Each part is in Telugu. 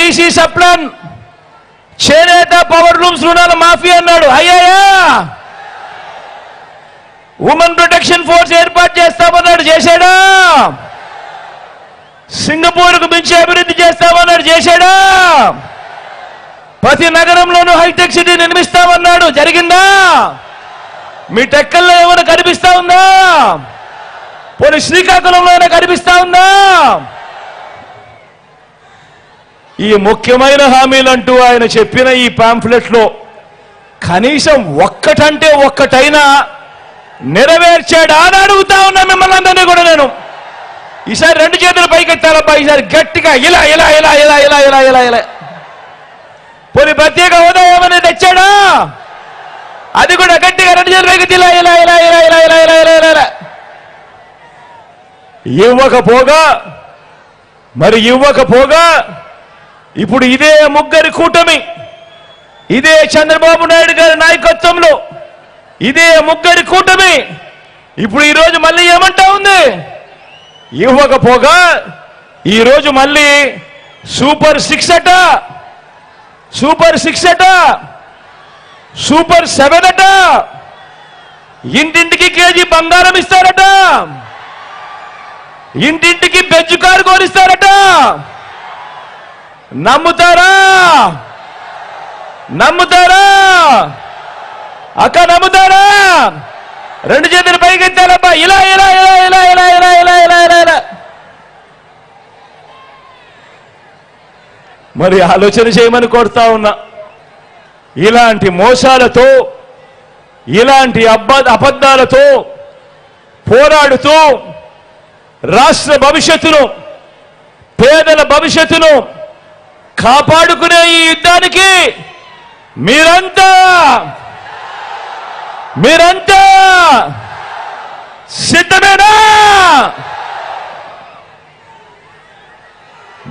బీసీ సప్లన్. చేనేత పవర్ లూమ్స్ రుణాల మాఫీ అన్నాడు. అయ్యాయా ఉమెన్ ప్రొటెక్షన్ ఫోర్స్ ఏర్పాటు చేస్తామన్నాడు. చేశాడా? సింగపూర్కు మించి అభివృద్ధి చేస్తామన్నాడు. చేశాడా? ప్రతి నగరంలోనూ హైటెక్ సిటీ నిర్మిస్తామన్నాడు. జరిగిందా? మీ టెక్కల్లో ఏమైనా కనిపిస్తా ఉందా? పోనీ శ్రీకాకుళంలో అయినా కనిపిస్తా ఉందా? ఈ ముఖ్యమైన హామీలంటూ ఆయన చెప్పిన ఈ పాంఫ్లెట్లో కనీసం ఒక్కటంటే ఒక్కటైనా నెరవేర్చాడా అని అడుగుతా ఉన్నా మిమ్మల్ని అందరినీ కూడా నేను ఈసారి రెండు చేతులు పైకెత్తాలబ్బా ఈసారి గట్టిగా ఇలా ఇలా ఇలా ఇలా ఇలా ఇలా ఇలా ఇలా పోనీ ప్రత్యేక హోదా ఏమైనా తెచ్చాడా అది కూడా గట్టిగా రెండు చేతులు పైకి ఇలా ఇలా ఇలా ఇలా ఇలా ఇలా ఇలా ఇలా ఇలా ఇలా ఇవ్వకపోగా మరి ఇవ్వకపోగా ఇప్పుడు ఇదే ముగ్గురి కూటమి ఇదే చంద్రబాబు నాయుడు గారి నాయకత్వంలో ఇదే ముగ్గురి కూటమి. ఇప్పుడు ఈరోజు మళ్ళీ ఏమంటా ఉంది? ఇవ్వకపోగా ఈరోజు మళ్ళీ సూపర్ సిక్స్ అట సూపర్ సిక్స్ అట సూపర్ సెవెన్ అట ఇంటింటికి కేజీ బంగారం ఇస్తారట ఇంటింటికి బెజ్జు కారు కోరిస్తారట నమ్ముతారా? నమ్ముతారా? అక్క నమ్ముతారా? రెండు చేతులు పైకెత్తాలబ్బా ఇలా ఇలా ఇలా ఇలా ఇలా ఇలా ఇలా ఇలా ఇలా ఇలా. మరి ఆలోచన చేయమని కోరుతా ఉన్నా. ఇలాంటి మోసాలతో ఇలాంటి అబ్బ అబద్ధాలతో పోరాడుతూ రాష్ట్ర భవిష్యత్తును పేదల భవిష్యత్తును కాపాడుకునే ఈ యుద్ధానికి మీరంతా మీరంతా సిద్ధమేనా?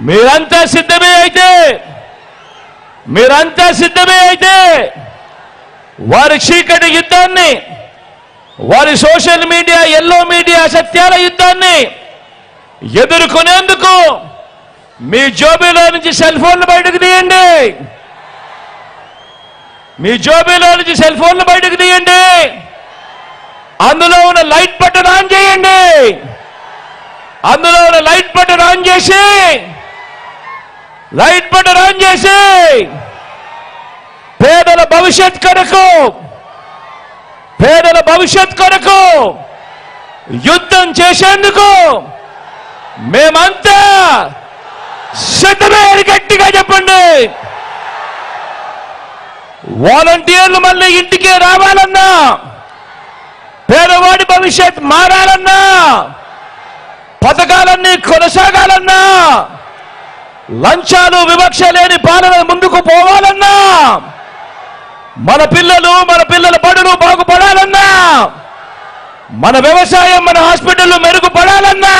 మీరంతా సిద్ధమే అయితే మీరంతా సిద్ధమే అయితే వారి చీకటి యుద్ధాన్ని వారి సోషల్ మీడియా ఎల్లో మీడియా సత్యాల యుద్ధాన్ని ఎదుర్కొనేందుకు మీ జోబీలో నుంచి సెల్ ఫోన్లు బయటకు తీయండి. మీ జోబీలో నుంచి సెల్ ఫోన్లు బయటకు తీయండి. అందులో ఉన్న లైట్ బటన్ ఆన్ చేయండి. అందులో ఉన్న లైట్ బటన్ ఆన్ చేసి లైట్ బటన్ ఆన్ చేసి పేదల భవిష్యత్ కొరకు పేదల భవిష్యత్ కొరకు యుద్ధం చేసేందుకు మేమంతా సిద్ధమే గట్టిగా చెప్పండి. వాలంటీర్లు మళ్ళీ ఇంటికే రావాలన్నా పేదవాడి భవిష్యత్ మారాలన్నా పథకాలన్నీ కొనసాగాలన్నా లంచాలు వివక్ష లేని పాలన ముందుకు పోవాలన్నా మన పిల్లలు మన పిల్లల బడులు బాగుపడాలన్నా మన వ్యవసాయం మన హాస్పిటల్ మెరుగుపడాలన్నా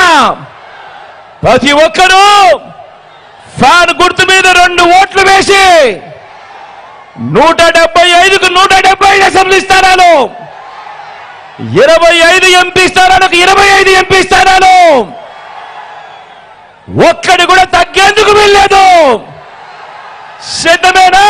ప్రతి ఒక్కరూ ఫ్యాన్ గుర్తు మీద రెండు ఓట్లు వేసి నూట డెబ్బై ఐదుకు నూట డెబ్బై ఐదు అసెంబ్లీ స్థానాలు. ఇరవై ఐదు ఎంపీ స్థానాలకు ఇరవై ఐదు ఎంపీ స్థానాలు. ఒక్కడి కూడా తగ్గేందుకు వెళ్ళలేదు సిద్ధమేనా?